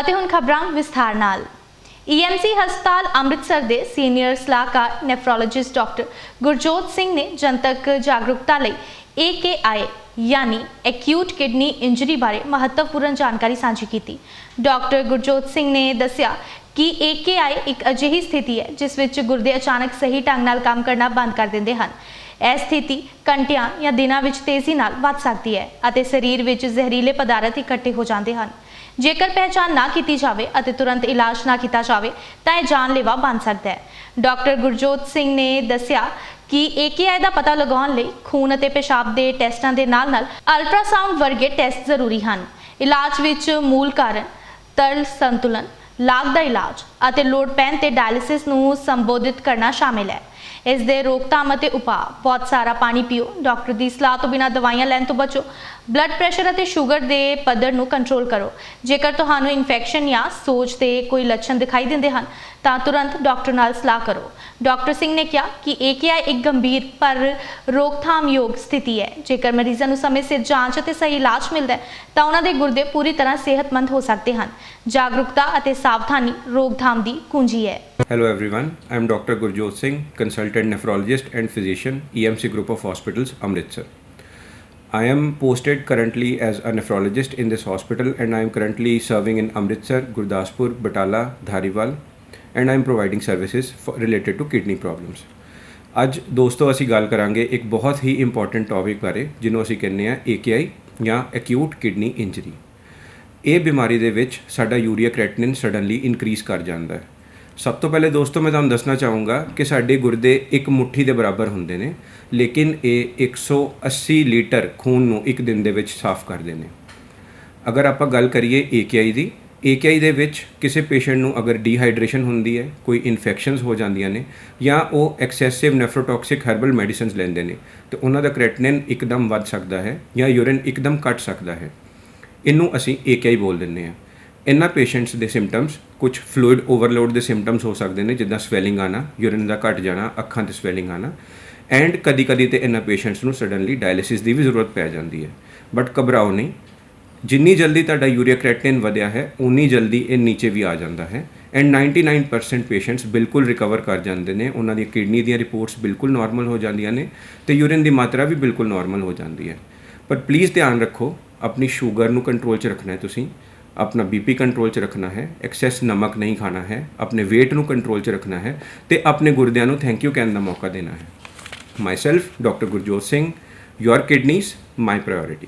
ਅਤੇ ਹੁਣ ਖਬਰਾਂ ਵਿਸਥਾਰ ਨਾਲ। ਈਐਮਸੀ ਹਸਪਤਾਲ ਅੰਮ੍ਰਿਤਸਰ ਦੇ ਸੀਨੀਅਰ ਸਲਾਹਕਾਰ ਨੈਫਰੋਲੋਜਿਸਟ ਡਾਕਟਰ ਗੁਰਜੋਤ ਸਿੰਘ ਨੇ ਜਨਤਕ ਜਾਗਰੂਕਤਾ ਲਈ AKI ਯਾਨੀ ਐਕਿਊਟ ਕਿਡਨੀ ਇੰਜਰੀ ਬਾਰੇ ਮਹੱਤਵਪੂਰਨ ਜਾਣਕਾਰੀ ਸਾਂਝੀ ਕੀਤੀ। ਡਾਕਟਰ ਗੁਰਜੋਤ ਸਿੰਘ ਨੇ ਦੱਸਿਆ ਕਿ AKI ਇੱਕ ਅਜਿਹੀ ਸਥਿਤੀ ਹੈ, ਜਿਸ ਵਿੱਚ ਗੁਰਦੇ ਅਚਾਨਕ ਸਹੀ ਢੰਗ ਨਾਲ ਕੰਮ ਕਰਨਾ ਬੰਦ ਕਰ ਦਿੰਦੇ ਹਨ। ਇਹ ਸਥਿਤੀ ਘੰਟਿਆਂ ਜਾਂ ਦਿਨਾਂ ਵਿੱਚ ਤੇਜ਼ੀ ਨਾਲ ਵੱਧ ਸਕਦੀ ਹੈ ਅਤੇ ਸਰੀਰ ਵਿੱਚ ਜ਼ਹਿਰੀਲੇ ਪਦਾਰਥ ਇਕੱਠੇ ਹੋ ਜਾਂਦੇ ਹਨ। ਜੇਕਰ ਪਹਿਚਾਣ ਨਾ ਕੀਤੀ ਜਾਵੇ ਅਤੇ ਤੁਰੰਤ ਇਲਾਜ ਨਾ ਕੀਤਾ ਜਾਵੇ, ਤਾਂ ਇਹ ਜਾਨਲੇਵਾ ਬਣ ਸਕਦਾ ਹੈ। ਡਾਕਟਰ ਗੁਰਜੋਤ ਸਿੰਘ ਨੇ ਦੱਸਿਆ ਕਿ AKI ਦਾ ਪਤਾ ਲਗਾਉਣ ਲਈ ਖੂਨ ਅਤੇ ਪਿਸ਼ਾਬ ਦੇ ਟੈਸਟਾਂ ਦੇ ਨਾਲ-ਨਾਲ ਅਲਟਰਾਸਾਊਂਡ ਵਰਗੇ ਟੈਸਟ ਜ਼ਰੂਰੀ ਹਨ। ਇਲਾਜ ਵਿੱਚ ਮੂਲ ਕਾਰਨ ਤਰਲ ਸੰਤੁਲਨ ਲਾਗ ਦਾ ਇਲਾਜ ਅਤੇ ਲੋੜ ਪੈਣ ਤੇ ਡਾਇਲਿਸਿਸ ਨੂੰ ਸੰਬੋਧਿਤ ਕਰਨਾ ਸ਼ਾਮਿਲ ਹੈ। ਇਸ ਦੇ ਰੋਕਥਾਮ ਅਤੇ ਉਪਾਅ, ਬਹੁਤ ਸਾਰਾ ਪਾਣੀ ਪੀਓ, ਡਾਕਟਰ ਦੀ ਸਲਾਹ ਤੋਂ ਬਿਨਾਂ ਦਵਾਈਆਂ ਲੈਣ ਤੋਂ ਬਚੋ ਬਲੱਡ ਪ੍ਰੈਸ਼ਰ ਅਤੇ ਸ਼ੂਗਰ ਦੇ ਪੱਧਰ ਨੂੰ ਕੰਟਰੋਲ ਕਰੋ। ਜੇਕਰ ਤੁਹਾਨੂੰ ਇਨਫੈਕਸ਼ਨ ਜਾਂ ਸੋਜ ਦੇ ਕੋਈ ਲੱਛਣ ਦਿਖਾਈ ਦਿੰਦੇ ਹਨ, ਤਾਂ ਤੁਰੰਤ ਡਾਕਟਰ ਨਾਲ ਸਲਾਹ ਕਰੋ। ਡਾਕਟਰ ਸਿੰਘ ਨੇ ਕਿਹਾ ਕਿ AKI ਇੱਕ ਗੰਭੀਰ ਪਰ ਰੋਕਥਾਮਯੋਗ ਸਥਿਤੀ ਹੈ। ਜੇਕਰ ਮਰੀਜ਼ਾਂ ਨੂੰ ਸਮੇਂ ਸਿਰ ਜਾਂਚ ਅਤੇ ਸਹੀ ਇਲਾਜ ਮਿਲਦਾ ਹੈ, ਤਾਂ ਉਹਨਾਂ ਦੇ ਗੁਰਦੇ ਪੂਰੀ ਤਰ੍ਹਾਂ ਸਿਹਤਮੰਦ ਹੋ ਸਕਦੇ ਹਨ। ਜਾਗਰੂਕਤਾ ਅਤੇ ਸਾਵਧਾਨੀ ਰੋਕਥਾਮ ਦੀ ਕੁੰਜੀ ਹੈ Hello everyone, I am Dr. Gurjot Singh, consultant nephrologist and physician, EMC Group of Hospitals, Amritsar. I am posted currently as a nephrologist in this hospital and I am currently serving in Amritsar, Gurdaspur, Batala, Dhariwal and I am providing services for, related to kidney problems. ਅੱਜ ਦੋਸਤੋ ਅਸੀਂ ਗੱਲ ਕਰਾਂਗੇ ਇੱਕ ਬਹੁਤ ਹੀ important topic ਬਾਰੇ ਜਿਹਨੂੰ ਅਸੀਂ ਕਹਿੰਦੇ ਆ AKI ਜਾਂ acute kidney injury. ਇਹ ਬਿਮਾਰੀ ਦੇ ਵਿੱਚ ਸਾਡਾ ਯੂਰੀਆ ਕ੍ਰੈਟਿਨਿਨ ਸਡਨਲੀ ਇਨਕਰੀਜ਼ ਕਰ ਜਾਂਦਾ ਹੈ। ਸਭ ਤੋਂ ਪਹਿਲੇ ਦੋਸਤੋ, ਮੈਂ ਤੁਹਾਨੂੰ ਦੱਸਣਾ ਚਾਹੂੰਗਾ ਕਿ ਸਾਡੇ ਗੁਰਦੇ ਇੱਕ ਮੁਠੀ ਦੇ ਬਰਾਬਰ ਹੁੰਦੇ ਨੇ, ਲੇਕਿਨ ਇਹ 180 ਲੀਟਰ ਖੂਨ ਨੂੰ ਇੱਕ ਦਿਨ ਦੇ ਵਿੱਚ ਸਾਫ਼ ਕਰਦੇ ਨੇ। ਅਗਰ ਆਪਾਂ ਗੱਲ ਕਰੀਏ AKI ਦੀ AKI ਦੇ ਵਿੱਚ ਕਿਸੇ ਪੇਸ਼ੈਂਟ ਨੂੰ ਅਗਰ ਡੀਹਾਈਡਰੇਸ਼ਨ ਹੁੰਦੀ ਹੈ, ਕੋਈ ਇਨਫੈਕਸ਼ਨਸ ਹੋ ਜਾਂਦੀਆਂ ਨੇ, ਜਾਂ ਉਹ ਐਕਸੈਸਿਵ ਨੈਫਰੋਟੌਕਸਿਕ ਹਰਬਲ ਮੈਡੀਸਿਨਸ ਲੈਂਦੇ ਨੇ, ਤੇ ਉਹਨਾਂ ਦਾ ਕ੍ਰੈਟਿਨਿਨ ਇੱਕਦਮ ਵੱਧ ਸਕਦਾ ਹੈ ਜਾਂ ਯੂਰਿਨ ਇੱਕਦਮ ਘਟ ਸਕਦਾ ਹੈ। ਇਹਨੂੰ ਅਸੀਂ AKI ਬੋਲ ਦਿੰਦੇ ਹਾਂ। ਇਹਨਾਂ ਪੇਸ਼ੈਂਟਸ ਦੇ ਸਿੰਪਟਮਸ ਕੁਝ ਫਲੂਇਡ ਓਵਰਲੋਡ ਦੇ ਸਿੰਪਟਮਸ ਹੋ ਸਕਦੇ ਨੇ, ਜਿੱਦਾਂ ਸਵੈਲਿੰਗ ਆਣਾ ਯੂਰਿਨ ਦਾ ਘਟ ਜਾਣਾ, ਅੱਖਾਂ ਤੇ ਸਵੈਲਿੰਗ ਆਣਾ ਐਂਡ ਕਦੀ ਕਦੀ ਤੇ ਇਹਨਾਂ ਪੇਸ਼ੈਂਟਸ ਨੂੰ ਸਡਨਲੀ ਡਾਇਲਿਸਿਸ ਦੀ ਵੀ ਜ਼ਰੂਰਤ ਪੈ ਜਾਂਦੀ ਹੈ। ਬਟ ਘਬਰਾਓ ਨਹੀਂ। ਜਿੰਨੀ ਜਲਦੀ ਤੁਹਾਡਾ ਯੂਰੀਆ ਕ੍ਰੈਟਿਨ ਵਧਿਆ ਹੈ ਉਨੀ ਜਲਦੀ ਇਹ ਨੀਚੇ ਵੀ ਆ ਜਾਂਦਾ ਹੈ। ਐਂਡ 99% ਪੇਸ਼ੈਂਟਸ ਬਿਲਕੁਲ ਰਿਕਵਰ ਕਰ ਜਾਂਦੇ ਨੇ। ਉਹਨਾਂ ਦੀ ਕਿਡਨੀ ਦੀਆਂ ਰਿਪੋਰਟਸ ਬਿਲਕੁਲ ਨਾਰਮਲ ਹੋ ਜਾਂਦੀਆਂ ਨੇ ਤੇ ਯੂਰਿਨ ਦੀ ਮਾਤਰਾ ਵੀ ਬਿਲਕੁਲ ਨਾਰਮਲ ਹੋ ਜਾਂਦੀ ਹੈ। ਪਰ ਪਲੀਜ਼ ਧਿਆਨ ਰੱਖੋ ਆਪਣੀ ਸ਼ੂਗਰ ਨੂੰ ਕੰਟਰੋਲ 'ਚ ਰੱਖਣਾ ਹੈ ਤੁਸੀਂ, ਆਪਣਾ ਬੀਪੀ ਕੰਟਰੋਲ 'ਚ ਰੱਖਣਾ ਹੈ ਐਕਸੈਸ ਨਮਕ ਨਹੀਂ ਖਾਣਾ ਹੈ, ਆਪਣੇ weight ਨੂੰ ਕੰਟਰੋਲ 'ਚ ਰੱਖਣਾ ਹੈ ਤੇ ਆਪਣੇ ਗੁਰਦਿਆਂ ਨੂੰ ਥੈਂਕ ਯੂ ਕਹਿਣ ਦਾ ਮੌਕਾ ਦੇਣਾ ਹੈ। Myself doctor Gurjot Singh your kidneys my priority